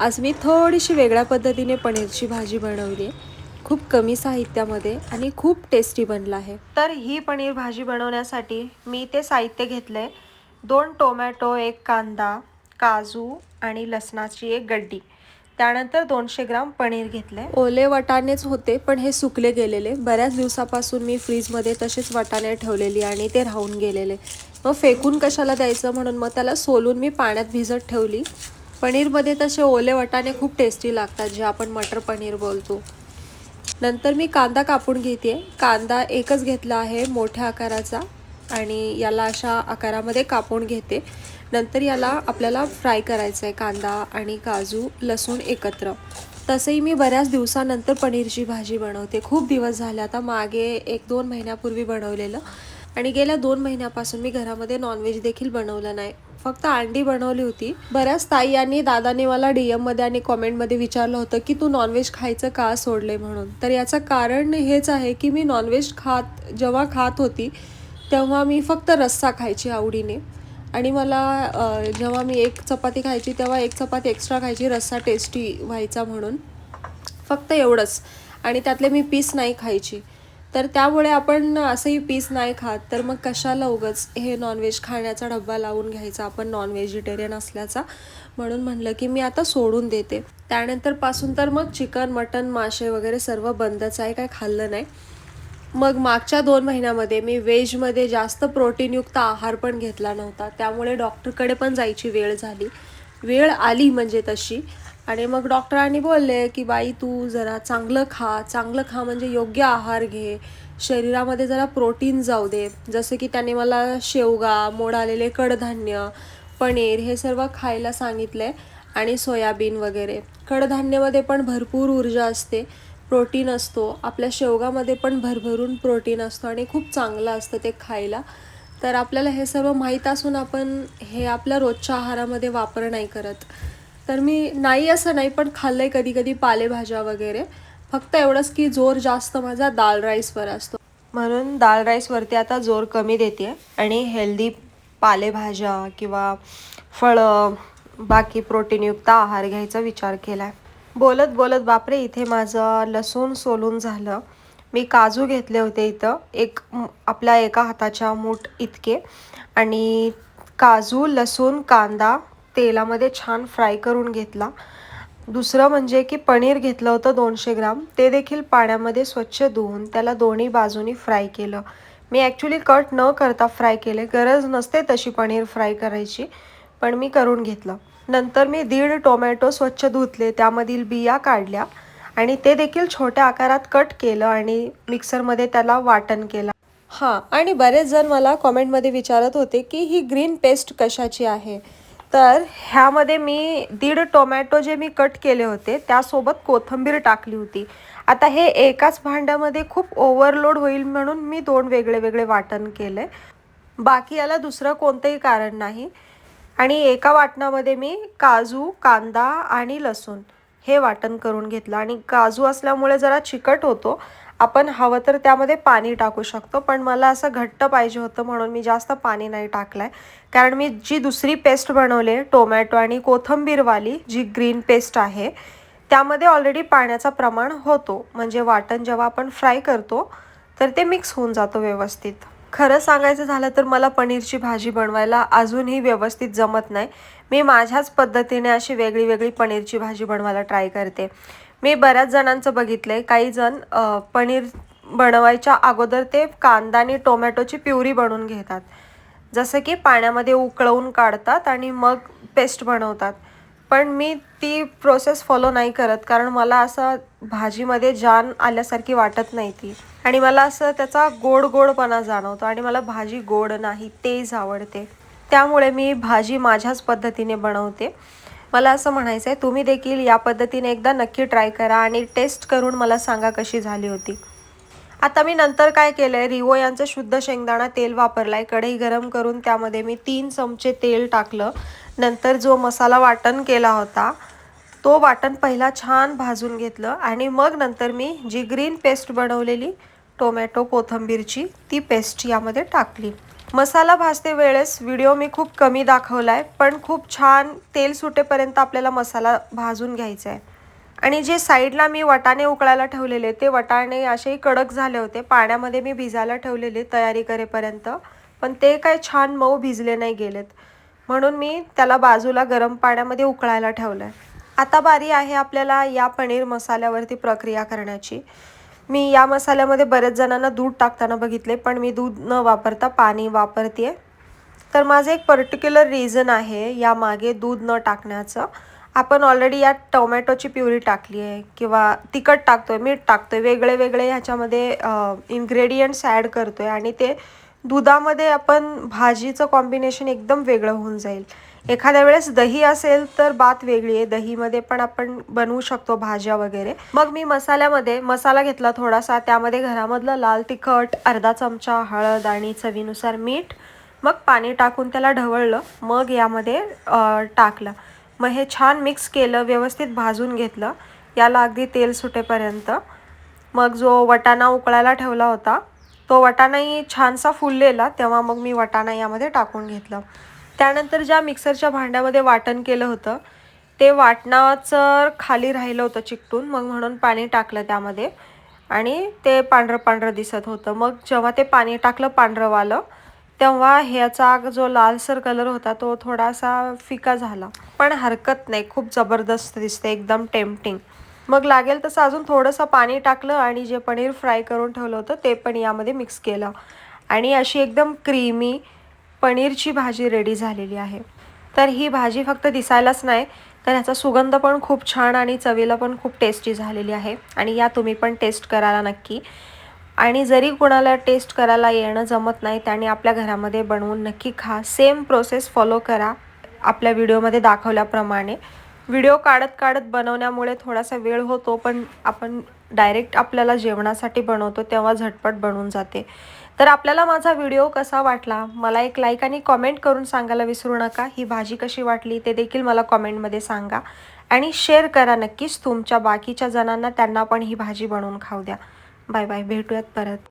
आज मी थोडीशी वेगळ्या पद्धतीने पनीरची भाजी बनवली आहे. खूप कमी साहित्यामध्ये आणि खूप टेस्टी बनलं आहे. तर ही पनीर भाजी बनवण्यासाठी मी ते साहित्य घेतलं आहे दोन टोमॅटो एक कांदा काजू आणि लसणाची एक गड्डी. त्यानंतर दोनशे ग्राम पनीर घेतले ओले वटाणेच होते पण हे सुकले गेलेले. बऱ्याच दिवसापासून मी फ्रीजमध्ये तसेच वटाणे ठेवलेली आणि ते राहून गेलेले. मग फेकून कशाला द्यायचं म्हणून मग त्याला सोलून मी पाण्यात भिजत ठेवली. पनीरमध्ये तसे ओले वटाणे खूप टेस्टी लागतात जे आपण मटर पनीर बोलतो. नंतर मी कांदा कापून घेते. कांदा एकच घेतला आहे मोठ्या आकाराचा. आणि याला अशा आकारामध्ये कापून घेते. नंतर याला आपल्याला फ्राय करायचं आहे कांदा आणि काजू लसूण एकत्र. तसंही मी बऱ्याच दिवसानंतर पनीरची भाजी बनवते. खूप दिवस झाले आता मागे एक दोन महिन्यापूर्वी बनवलेलं. आणि गेल्या दोन महिन्यापासून मी घरामध्ये नॉनव्हेज देखील बनवलं नाही. फक्त अंडी बनवली होती. बऱ्याच ताई आणि दादाने मला डी एममध्ये आणि कॉमेंटमध्ये विचारलं होतं की तू नॉनव्हेज खायचं का सोडले म्हणून? तर याचं कारण हेच आहे की मी नॉनव्हेज खात जेव्हा खात होती तेव्हा मी फक्त रस्सा खायची आवडीने. आणि मला जेव्हा मी एक चपाती खायची तेव्हा एक चपाती एक्स्ट्रा खायची रस्सा टेस्टी व्हायचा म्हणून. फक्त एवढंच. आणि त्यातले मी पीस नाही खायची. तर त्यामुळे आपण असंही पीस नाही खात. तर मग कशाला उगच हे नॉनव्हेज खाण्याचा डब्बा लावून घ्यायचा? आपण नॉन व्हेजिटेरियन असल्याचा. म्हणून म्हणलं की मी आता सोडून देते. त्यानंतरपासून तर मग चिकन मटन मासे वगैरे सर्व बंदच आहे. काय खाल्लं नाही. मग मागच्या दोन महिन्यामध्ये मी व्हेजमध्ये जास्त प्रोटीनयुक्त आहार पण घेतला नव्हता. त्यामुळे डॉक्टरकडे पण जायची वेळ झाली. वेळ आली म्हणजे तशी. आणि मग डॉक्टरांनी बोलले की बाई तू जरा चांगलं खा. चांगलं खा म्हणजे योग्य आहार घे. शरीरामध्ये जरा प्रोटीन जाऊ दे. जसं की त्याने मला शेवगा मोड आलेले कडधान्य पनीर हे सर्व खायला सांगितलं आहे आणि सोयाबीन वगैरे. कडधान्यामध्ये पण भरपूर ऊर्जा असते. प्रोटीन असतो. आपल्या शेवगामध्ये पण भरभरून प्रोटीन असतो आणि खूप चांगलं असतं ते खायला. तर आपल्याला हे सर्व माहीत असून आपण हे आपल्या रोजच्या आहारामध्ये वापर नाही करत. तर मी नाही असं नाही पण खाल्लं आहे कधी कधी पालेभाज्या वगैरे. फक्त एवढंच की जोर जास्त माझा दाल राईसवर असतो. म्हणून दाल राईसवरती आता जोर कमी देते आणि हेल्दी पालेभाज्या किंवा फळं बाकी प्रोटीनयुक्त आहार घ्यायचा विचार केला आहे बोलत बोलत बापरे इथे माझं लसूण सोलून झालं. मी काजू घेतले होते इथं. एक आपल्या एका हाताच्या मूठ इतके. आणि काजू लसूण कांदा तेलामध्ये छान फ्राय करून घेतला. दुसरं म्हणजे की पनीर घेतलं होतं दोनशे ग्राम. ते देखील पाण्यामध्ये स्वच्छ धुवून त्याला दोन्ही बाजूनी फ्राय केलं. मी ॲक्च्युली कट न करता फ्राय केले. गरज नसते तशी पनीर फ्राय करायची पण मी करून घेतलं. नंतर मी दीड टोमॅटो स्वच्छ धुतले त्यामधील बिया काढल्या आणि ते देखील छोट्या आकारात कट केलं आणि मिक्सरमध्ये त्याला वाटण केलं. हां आणि बरेच जण मला कॉमेंटमध्ये विचारत होते की ही ग्रीन पेस्ट कशाची आहे? तर ह्यामध्ये मी दीड टोमॅटो जे मी कट केले होते त्यासोबत कोथिंबीर टाकली होती. आता हे एकाच भांड्यामध्ये खूप ओव्हरलोड होईल म्हणून मी दोन वेगळे वेगळे वाटण केले. बाकी याला दुसरं कोणतंही कारण नाही. आणि एका वाटणामध्ये मी काजू कांदा आणि लसूण हे वाटण करून घेतलं. आणि काजू असल्यामुळे जरा चिकट होतो. आपण हवं तर त्यामध्ये पाणी टाकू शकतो पण मला असं घट्ट पाहिजे होतं म्हणून मी जास्त पाणी नाही टाकलं आहे कारण मी जी दुसरी पेस्ट बनवली टोमॅटो आणि कोथंबीरवाली जी ग्रीन पेस्ट आहे त्यामध्ये ऑलरेडी पाण्याचा प्रमाण होतो. म्हणजे वाटण जेव्हा आपण फ्राय करतो तर ते मिक्स होऊन जातो व्यवस्थित. खरं सांगायचं झालं तर मला पनीरची भाजी बनवायला अजूनही व्यवस्थित जमत नाही. मी माझ्याच पद्धतीने अशी वेगळी वेगळी पनीरची भाजी बनवायला ट्राय करते. मी बऱ्याच जणांचं बघितलं आहे काही जण पनीर बनवायच्या अगोदर ते कांदा आणि टोमॅटोची प्युरी बनवून घेतात. जसं की पाण्यामध्ये उकळवून काढतात आणि मग पेस्ट बनवतात. पण मी ती प्रोसेस फॉलो नाही करत कारण मला असं भाजीमध्ये जान आल्यासारखी वाटत नाही ती. आणि मला असं त्याचा गोड गोडपणा जाणवतो आणि मला भाजी गोड नाही तेच आवडते. त्यामुळे मी भाजी माझ्याच पद्धतीने बनवते. मला असं म्हणायचं आहे तुम्ही देखील या पद्धतीने एकदा नक्की ट्राय करा आणि टेस्ट करून मला सांगा कशी झाली होती. आता मी नंतर काय केलं आहे रिवो यांचं शुद्ध शेंगदाणा तेल वापरलं आहे कढई गरम करून त्यामध्ये मी तीन चमचे तेल टाकलं. नंतर जो मसाला वाटण केला होता तो वाटण पहिला छान भाजून घेतलं आणि मग नंतर मी जी ग्रीन पेस्ट बनवलेली टोमॅटो कोथिंबीरची ती पेस्ट यामध्ये टाकली. मसाला भाजते वेळेस व्हिडिओ मी खूप कमी दाखवला आहे पण खूप छान तेल सुटेपर्यंत आपल्याला मसाला भाजून घ्यायचा आहे आणि जे साईडला मी वटाणे उकळायला ठेवलेले ते वटाणे असेही कडक झाले होते पाण्यामध्ये मी भिजायला ठेवलेले तयारी करेपर्यंत पण ते काय छान मऊ भिजले नाही गेलेत. म्हणून मी त्याला बाजूला गरम पाण्यामध्ये उकळायला ठेवलं आहे आता बारी आहे आपल्याला या पनीर मसाल्यावरती प्रक्रिया करण्याची. मी या मसाल्यामध्ये बरेच जणांना दूध टाकताना बघितले पण मी दूध न वापरता पाणी वापरते तर माझं एक पर्टिक्युलर रिझन आहे यामागे दूध न टाकण्याचं. आपण ऑलरेडी यात टोमॅटोची प्युरी टाकली आहे किंवा तिखट टाकतो आहे मीठ टाकतो आहे वेगळे वेगळे ह्याच्यामध्ये इन्ग्रेडियंट्स ॲड करतो आहे आणि ते दुधामध्ये आपण भाजीचं कॉम्बिनेशन एकदम वेगळं होऊन जाईल. एखाद्या वेळेस दही असेल तर बात वेगळी आहे. दहीमध्ये पण आपण बनवू शकतो भाज्या वगैरे. मग मी मसाल्यामध्ये मसाला घेतला थोडासा. त्यामध्ये घरामधलं लाल तिखट अर्धा चमचा हळद आणि चवीनुसार मीठ मग पाणी टाकून त्याला ढवळलं. मग यामध्ये टाकलं. मग हे छान मिक्स केलं व्यवस्थित भाजून घेतलं. याला अगदी तेल सुटेपर्यंत. मग जो वटाणा उकळायला ठेवला होता तो वटाणाही छानसा फुललेला. तेव्हा मग मी वटाणा यामध्ये टाकून घेतलं. त्यानंतर ज्या मिक्सरच्या भांड्यामध्ये वाटण केलं होतं ते वाटणाचं खाली राहिलं होतं चिकटून मग म्हणून पाणी टाकलं त्यामध्ये. आणि ते पांढरं पांढरं दिसत होतं. मग जेव्हा ते पाणी टाकलं पांढरंवालं तेव्हा ह्याचा जो लालसर कलर होता तो थोडासा फिका झाला. पण हरकत नाही खूप जबरदस्त दिसते एकदम टेम्पटिंग मग लागेल तसं अजून थोडंसं पाणी टाकलं आणि जे पनीर फ्राय करून ठेवलं होतं ते पण यामध्ये मिक्स केलं. आणि अशी एकदम क्रीमी पनीरची भाजी रेडी झालेली आहे. तर ही भाजी फक्त दिसायलाच नाही तर ह्याचा सुगंध पण खूप छान आणि चवीला पण खूप टेस्टी झालेली आहे. आणि या तुम्ही पण टेस्ट करायला नक्की. आणि जरी कोणाला टेस्ट करायला येणं जमत नाही त्याने आपल्या घरामध्ये बनवून नक्की खा. सेम प्रोसेस फॉलो करा. आपल्या व्हिडिओमध्ये दाखवल्याप्रमाणे. व्हिडिओ काढत काढत बनवण्यामुळे थोडासा वेळ होतो पण आपण डायरेक्ट आपल्याला जेवणासाठी बनवतो तेव्हा झटपट बनून जाते. तर आपल्याला माझा व्हिडिओ कसा वाटला? मला एक लाईक आणि कॉमेंट करून सांगायला विसरू नका. ही भाजी कशी वाटली ते देखील मला कॉमेंटमध्ये सांगा. आणि शेअर करा नक्कीच तुमच्या बाकीच्या जणांना. त्यांना पण ही भाजी बनवून खाऊ द्या. बाय बाय भेटूयात परत.